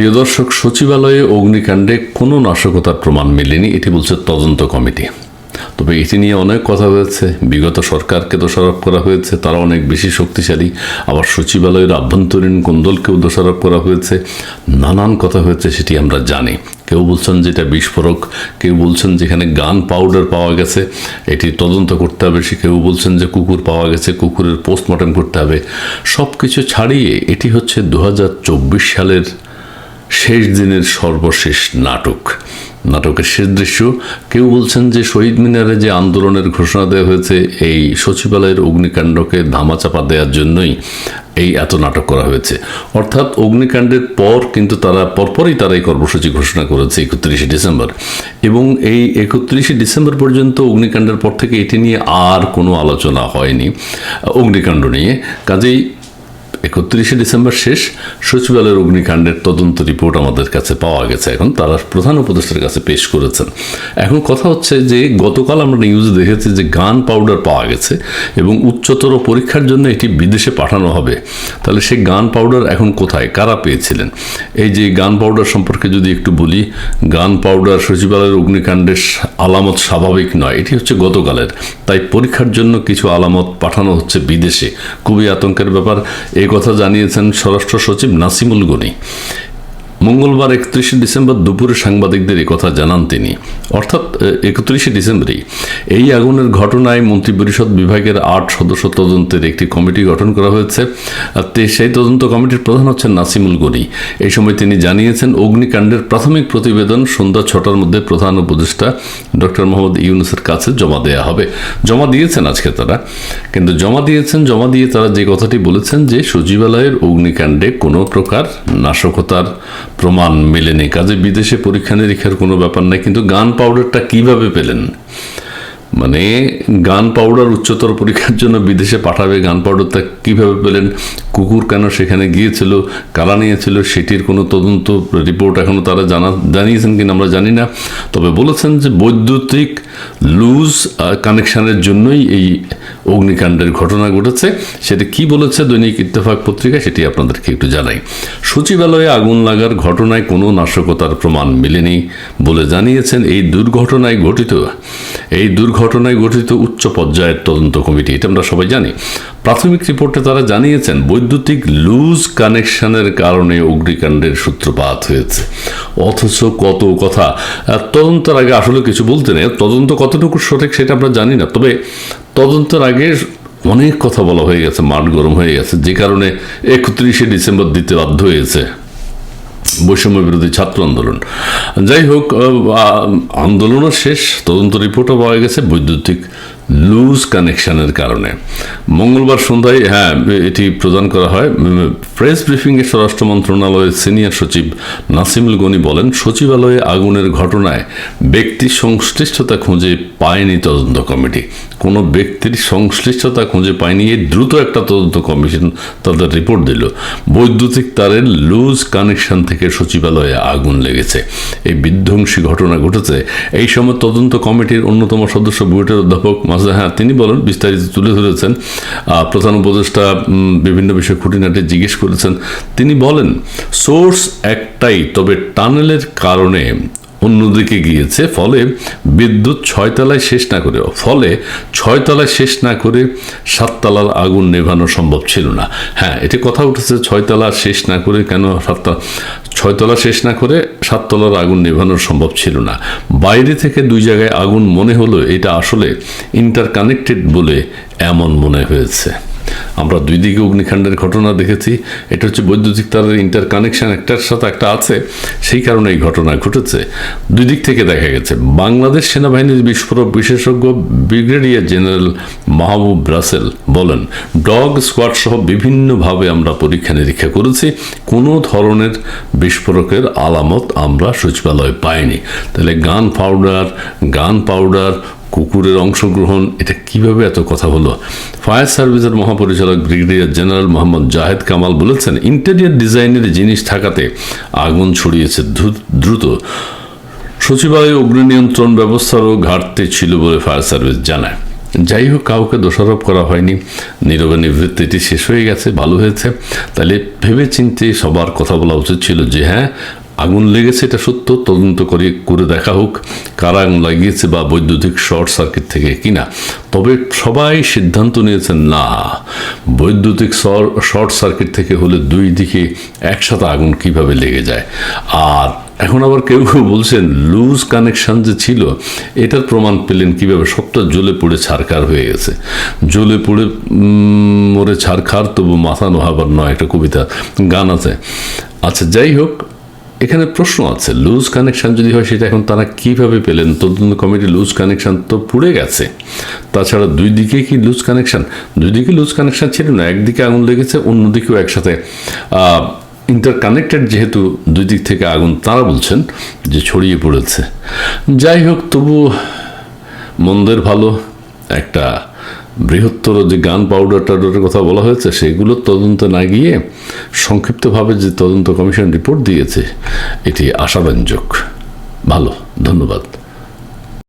প্রিয় দর্শক, সচিবালয়ে অগ্নিকাণ্ডে কোনো নাশকতার প্রমাণ মেলেনি, এটি বলছে তদন্ত কমিটি। তবে এটি নিয়ে অনেক কথা হয়েছে। বিগত সরকারকে দোষারোপ করা হয়েছে, তারা অনেক বেশি শক্তিশালী। আবার সচিবালয়ের আভ্যন্তরীণ কোন্দলকেও দোষারোপ করা হয়েছে। নানান কথা হয়েছে, সেটি আমরা জানি। কেউ বলছেন যেটা বিস্ফোরক, কেউ বলছেন যেখানে গান পাউডার পাওয়া গেছে, এটি তদন্ত করতে হবে। সে কেউ বলছেন যে কুকুর পাওয়া গেছে, কুকুরের পোস্টমর্টম করতে হবে। সব কিছু ছাড়িয়ে এটি হচ্ছে দু হাজার চব্বিশ সালের শেষ দিনের সর্বশেষ নাটক। নাটকের শেষ দৃশ্য, কেউ বলছেন যে শহীদ মিনারে যে আন্দোলনের ঘোষণা দেওয়া হয়েছে, এই সচিবালয়ের অগ্নিকাণ্ডকে ধামাচাপা দেওয়ার জন্যই এই এত নাটক করা হয়েছে। অর্থাৎ অগ্নিকাণ্ডের পর কিন্তু তারা, পরপরই তারা এই কর্মসূচি ঘোষণা করেছে একত্রিশে ডিসেম্বর। এবং এই একত্রিশে ডিসেম্বর পর্যন্ত অগ্নিকাণ্ডের পর থেকে এটি নিয়ে আর কোনো আলোচনা হয়নি, অগ্নিকাণ্ড নিয়ে। কাজেই একত্রিশে ডিসেম্বর শেষ। সচিবালয়ের অগ্নিকাণ্ডের তদন্ত রিপোর্ট আমাদের কাছে পাওয়া গেছে এখন। তারা প্রধান উপদেষ্টার কাছে পেশ করেছেন। এখন কথা হচ্ছে যে, গতকাল আমরা নিউজে দেখেছি যে, গান পাউডার পাওয়া গেছে এবং উচ্চতর পরীক্ষার জন্য এটি বিদেশে পাঠানো হবে। তাহলে সেই গান পাউডার এখন কোথায়? কারা পেয়েছিলেন? এই যে গান পাউডার সম্পর্কে যদি একটু বলি, গান পাউডার সচিবালয়ের অগ্নিকাণ্ডের আলামত স্বাভাবিক নয়। এটি হচ্ছে গতকালের। তাই পরীক্ষার জন্য কিছু আলামত পাঠানো হচ্ছে বিদেশে। খুবই আতঙ্কের ব্যাপার। এই কথা জানিয়েছেন স্বরাষ্ট্র সচিব নাসিমুল গনি। মঙ্গলবার একত্রিশে ডিসেম্বর দুপুরে সাংবাদিকদের কথা জানান তিনি। অর্থাৎ একত্রিশে ডিসেম্বরেই। এই আগুনের ঘটনায় মন্ত্রিপরিষদ বিভাগের আট সদস্য তদন্তের একটি কমিটি গঠন করা হয়েছে। সেই তদন্ত কমিটির প্রধান হচ্ছেন নাসিমুল গনি। এই সময় তিনি জানিয়েছেন, অগ্নিকাণ্ডের প্রাথমিক প্রতিবেদন সন্ধ্যা ছটার মধ্যে প্রধান উপদেষ্টা ডক্টর মোহাম্মদ ইউনুসের কাছে জমা দেওয়া হবে। জমা দিয়েছেন আজকে তারা। কিন্তু জমা দিয়েছেন, জমা দিয়ে তারা যে কথাটি বলেছেন যে সচিবালয়ের অগ্নিকাণ্ডে কোনো প্রকার নাশকতার প্রমাণ মেলেনি কাজে বিদেশে পরীক্ষা নিরীক্ষার কোনো ব্যাপার নাই কিন্তু গান পাউডারটা কীভাবে পেলেন? মানে গান পাউডার উচ্চতর পরীক্ষার জন্য বিদেশে পাঠাবে, গান পাউডারটা কীভাবে পেলেন, কুকুর কেন সেখানে গিয়েছিল, কারা নিয়েছিল, সেটির কোনো তদন্ত রিপোর্ট এখনও তারা জানা, জানিয়েছেন কিনা আমরা জানি না। তবে বলেছেন যে বৈদ্যুতিক লুজ কানেকশানের জন্যই এই অগ্নিকাণ্ডের ঘটনা ঘটেছে। সেটা কি বলেছে দৈনিক ইত্তেফাক পত্রিকা সেটি আপনাদেরকে একটু জানাই। সচিবালয়ে আগুন লাগার ঘটনায় কোনো নাশকতার প্রমাণ মেলেনি বলে জানিয়েছেন এই দুর্ঘটনায় ঘটিত, এই দুর্ঘটনায় গঠিত উচ্চ পর্যায়ের তদন্ত কমিটি, এটা আমরা সবাই জানি। প্রাথমিক রিপোর্টে তারা জানিয়েছেন, বৈদ্যুতিক লুজ কানেকশনের কারণে অগ্নিকাণ্ডের সূত্রপাত হয়েছে। অথচ কত কথা তদন্তের আগে আসলে কিছু বলতে নেই। তদন্ত কতটুকু সঠিক সেটা আমরা জানি না। তবে তদন্তের আগে অনেক কথা বলা হয়ে গেছে, মাঠ গরম হয়ে গেছে। যে কারণে একত্রিশে ডিসেম্বর দিতে বাধ্য হয়েছে। বৈষম্য বিরোধী ছাত্র আন্দোলন। যাই হোক আন্দোলনও শেষ, তদন্ত রিপোর্টও পাওয়া গেছে বৈদ্যুতিক লুজ কানেকশনের কারণে। মঙ্গলবার সন্ধ্যায় হ্যাঁ এটি প্রদান করা হয় প্রেস ব্রিফিংয়ে স্বরাষ্ট্র মন্ত্রণালয়ের সিনিয়র সচিব নাসিমুল গনি বলেন, সচিবালয়ে আগুনের ঘটনায় ব্যক্তি সংশ্লিষ্টতা খুঁজে পায়নি তদন্ত কমিটি। কোনো ব্যক্তির সংশ্লিষ্টতা খুঁজে পায়নি এই দ্রুত একটা তদন্ত কমিশন তাদের রিপোর্ট দিল। বৈদ্যুতিক তারের লুজ কানেকশন থেকে সচিবালয়ে আগুন লেগেছে। এই বিধ্বংসী ঘটনা ঘটেছে। এই সময় তদন্ত কমিটির অন্যতম সদস্য বুয়েটের অধ্যাপক মাজদা হ্যাঁ তিনি বলেন, বিস্তারিত তুলে ধরেছেন। প্রধান উপদেষ্টা বিভিন্ন বিষয়ে খুঁটিনাটি জিজ্ঞেস করেছেন তিনি বলেন, সোর্স একটাই, তবে টানেলের কারণে অন্যদিকে গিয়েছে, ফলে বিদ্যুৎ ছয়তলায় শেষ না করে, ফলে ছয়তলায় শেষ না করে সাততলার আগুন নেভানো সম্ভব ছিল না। হ্যাঁ এটি কথা উঠেছে, ছয়তলা শেষ না করে কেন সাততলা, ছয়তলা শেষ না করে সাততলার আগুন নেভানো সম্ভব ছিল না। বাইরে থেকে দুই জায়গায় আগুন মনে হলো, এটা আসলে ইন্টারকানেক্টেড বলে এমন মনে হয়েছে। আমরা দুই দিকে অগ্নিকাণ্ডের ঘটনা দেখেছি। এটা হচ্ছে বৈদ্যুতিক তারের ইন্টার কানেকশন একটার সাথে একটা আছে, সেই কারণে এই ঘটনা ঘটেছে। দুই দিক থেকে দেখা গেছে, বাংলাদেশ সেনাবাহিনীর বিস্ফোরক বিশেষজ্ঞ ব্রিগেডিয়ার জেনারেল মাহবুব রাসেল বলেন, ডগ স্কোয়াড সহ বিভিন্নভাবে আমরা পরীক্ষা নিরীক্ষা করেছি, কোনো ধরনের বিস্ফোরকের আলামত আমরা সচিবালয়ে পাইনি। তাহলে গান পাউডার গান পাউডার কুকুরের অংশগ্রহণ, এটা কীভাবে এত কথা হলো? ফায়ার সার্ভিসের মহাপরিচালক ব্রিগেডিয়ার জেনারেল মোহাম্মদ জাহেদ কামাল বলেছেন, ইন্টেরিয়ার ডিজাইনের জিনিস থাকাতে আগুন ছড়িয়েছে দ্রুত। সচিবালয়ে অগ্নি নিয়ন্ত্রণ ব্যবস্থারও ঘাটতি ছিল বলে ফায়ার সার্ভিস জানায়। যাই হোক, কাউকে দোষারোপ করা হয়নি। নীরবে নিবৃত্তিটি শেষ হয়ে গেছে, ভালো হয়েছে। তাহলে ভেবে চিনতে সবার কথা বলা উচিত ছিল যে হ্যাঁ আগুন লেগেছে, এটা সত্য। তদন্ত করে করে দেখা হোক, কারা আগুন লাগিয়েছে বা বৈদ্যুতিক শর্ট সার্কিট থেকে কিনা। তবে সবাই সিদ্ধান্ত নিয়েছেন, না, বৈদ্যুতিক শর্ট সার্কিট থেকে হলে দুই দিকে একসাথে আগুন কীভাবে লেগে যায়। আর এখন আবার কেউ কেউ বলছেন, লুজ কানেকশন যে ছিল, এটার প্রমাণ পেলেন কীভাবে? সবটা জ্বলে পুড়ে ছারখার হয়ে গেছে। জ্বলে পুড়ে মরে ছারখার, তবু মাথা নোহাবার নয়, একটা কবিতা গান আছে। আচ্ছা যাই হোক এখানে প্রশ্ন আছে লুজ কানেকশান যদি হয় সেটা এখন তারা কীভাবে পেলেন? তদন্ত কমিটি লুজ কানেকশন তো পুড়ে গেছে। তাছাড়া দুই দিকে কি লুজ কানেকশান দুই দিকে লুজ কানেকশান ছিল না, একদিকে আগুন লেগেছে, অন্যদিকেও একসাথে ইন্টারকানেক্টেড যেহেতু দুই দিক থেকে আগুন, তারা বলছেন যে ছড়িয়ে পড়েছে। যাই হোক তবু মন্দের ভালো, একটা বৃহত্তর যে গান পাউডার টাউডারের কথা বলা হয়েছে, সেগুলো তদন্ত না গিয়ে সংক্ষিপ্তভাবে যে তদন্ত কমিশন রিপোর্ট দিয়েছে, এটি আশাব্যঞ্জক। ভালো, ধন্যবাদ।